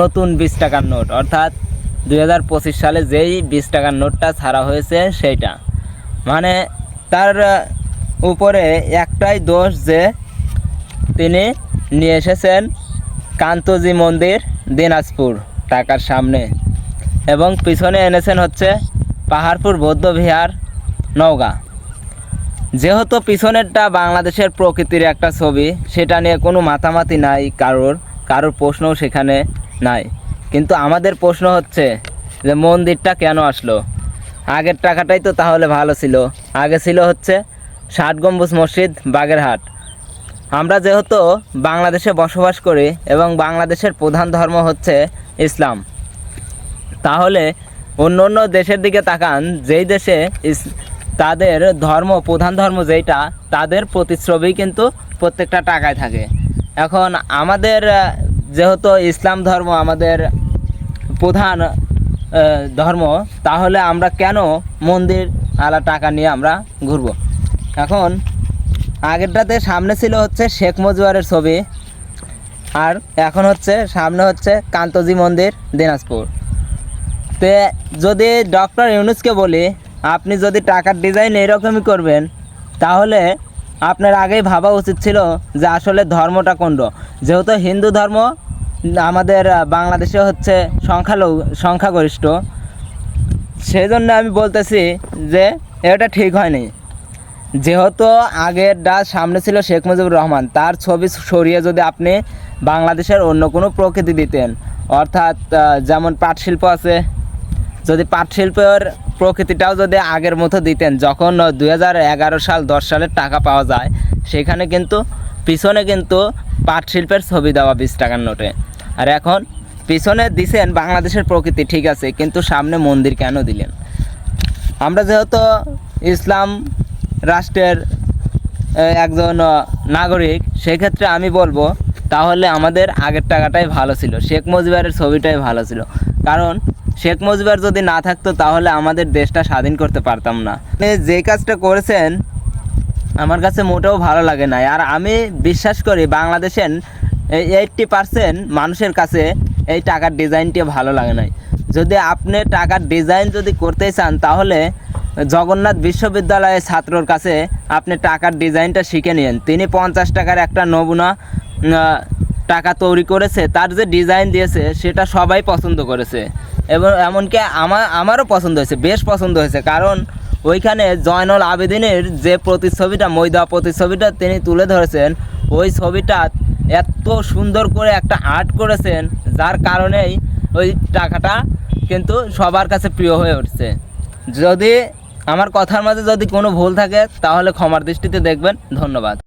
নতুন বিশ টাকার নোট। অর্থাৎ দুই হাজার পঁচিশ সালে যেই বিশ টাকার নোটটা ছাড়া হয়েছে সেইটা। মানে তার উপরে একটাই দোষ যে তিনি নিয়ে এসেছেন কান্তজি মন্দির, দিনাজপুর টাকার সামনে। এবং পিছনে এনেছেন হচ্ছে পাহাড়পুর, বৌদ্ধ বিহার, নওগাঁ। যেহেতু পিছনেরটা বাংলাদেশের প্রকৃতির একটা ছবি, সেটা নিয়ে কোনো মাতামাতি নাই কারোর কারোর প্রশ্নও সেখানে নাই। কিন্তু আমাদের প্রশ্ন হচ্ছে যে মন্দিরটা কেন আসলো? আগের টাকাটাই তো তাহলে ভালো ছিল। আগে ছিল হচ্ছে ষাট গম্বুজ মসজিদ, বাগেরহাট। আমরা যেহেতু বাংলাদেশে বসবাস করি এবং বাংলাদেশের প্রধান ধর্ম হচ্ছে ইসলাম, তাহলে অন্য অন্য দেশের দিকে তাকান, যেই দেশে তাদের ধর্ম, প্রধান ধর্ম যেইটা, তাদের প্রতিচ্ছবি কিন্তু প্রত্যেকটা টাকায় থাকে। এখন আমাদের যেহেতু ইসলাম ধর্ম আমাদের প্রধান ধর্ম, তাহলে আমরা কেন মন্দির আলা টাকা নিয়ে আমরা ঘুরবো? এখন আগেরটাতে সামনে ছিল হচ্ছে শেখ মুজিবুরের ছবি, আর এখন হচ্ছে সামনে হচ্ছে কান্তজি মন্দির, দিনাজপুর। তে যদি ডক্টর ইউনুসকে বলি, আপনি যদি টাকার ডিজাইন এরকমই করবেন, তাহলে আপনার আগেই ভাবা উচিত ছিল যে আসলে ধর্মটা কোনটা? যেহেতু হিন্দু ধর্ম আমাদের বাংলাদেশে হচ্ছে সংখ্যালঘু, সংখ্যাগরিষ্ঠ। সেই জন্য আমি বলতেছি যে, এটা ঠিক হয়নি। যেহেতু আগের ডাক সামনে ছিল শেখ মুজিবুর রহমান, তার ছবি সরিয়ে যদি আপনি বাংলাদেশের অন্য কোনো প্রকৃতি দিতেন, অর্থাৎ যেমন পাট শিল্প আছে, যদি পাট শিল্পের প্রকৃতিটাও যদি আগের মতো দিতেন, যখন দু হাজার এগারো সাল দশ সালের টাকা পাওয়া যায়, সেখানে কিন্তু পিছনে কিন্তু পাট শিল্পের ছবি দেওয়া বিশ টাকার নোটে। আর এখন পিছনে দিছেন বাংলাদেশের প্রকৃতি, ঠিক আছে, কিন্তু সামনে মন্দির কেন দিলেন? আমরা যেহেতু ইসলাম রাষ্ট্রের একজন নাগরিক, সেক্ষেত্রে আমি বলব, তাহলে আমাদের আগের টাকাটাই ভালো ছিল, শেখ মুজিবের ছবিটাই ভালো ছিল। কারণ শেখ মুজিবার যদি না থাকতো, তাহলে আমাদের দেশটা স্বাধীন করতে পারতাম না। যে কাজটা করেছেন, আমার কাছে মোটেও ভালো লাগে না আর আমি বিশ্বাস করি, বাংলাদেশের এইটটি পার্সেন্ট মানুষের কাছে এই টাকার ডিজাইনটি ভালো লাগে নাই। যদি আপনি টাকার ডিজাইন যদি করতে চান, তাহলে জগন্নাথ বিশ্ববিদ্যালয়ের ছাত্রর কাছে আপনি টাকার ডিজাইনটা শিখে নিন তিনি পঞ্চাশ টাকার একটা নমুনা টাকা তৈরি করেছে, তার যে ডিজাইন দিয়েছে, সেটা সবাই পছন্দ করেছে। এবং এমনকি আমার আমারও পছন্দ হয়েছে, বেশ পছন্দ হয়েছে। কারণ ওইখানে জয়নুল আবেদিনের যে প্রতিচ্ছবিটা ময়দা প্রতিচ্ছবিটা তিনি তুলে ধরেছেন, ওই ছবিটা এত সুন্দর করে একটা আর্ট করেছেন, যার কারণেই ওই টাকাটা কিন্তু সবার কাছে প্রিয় হয়ে উঠছে। যদি আমার কথার মাঝে যদি কোনো ভুল থাকে, তাহলে ক্ষমার দৃষ্টিতে দেখবেন। ধন্যবাদ।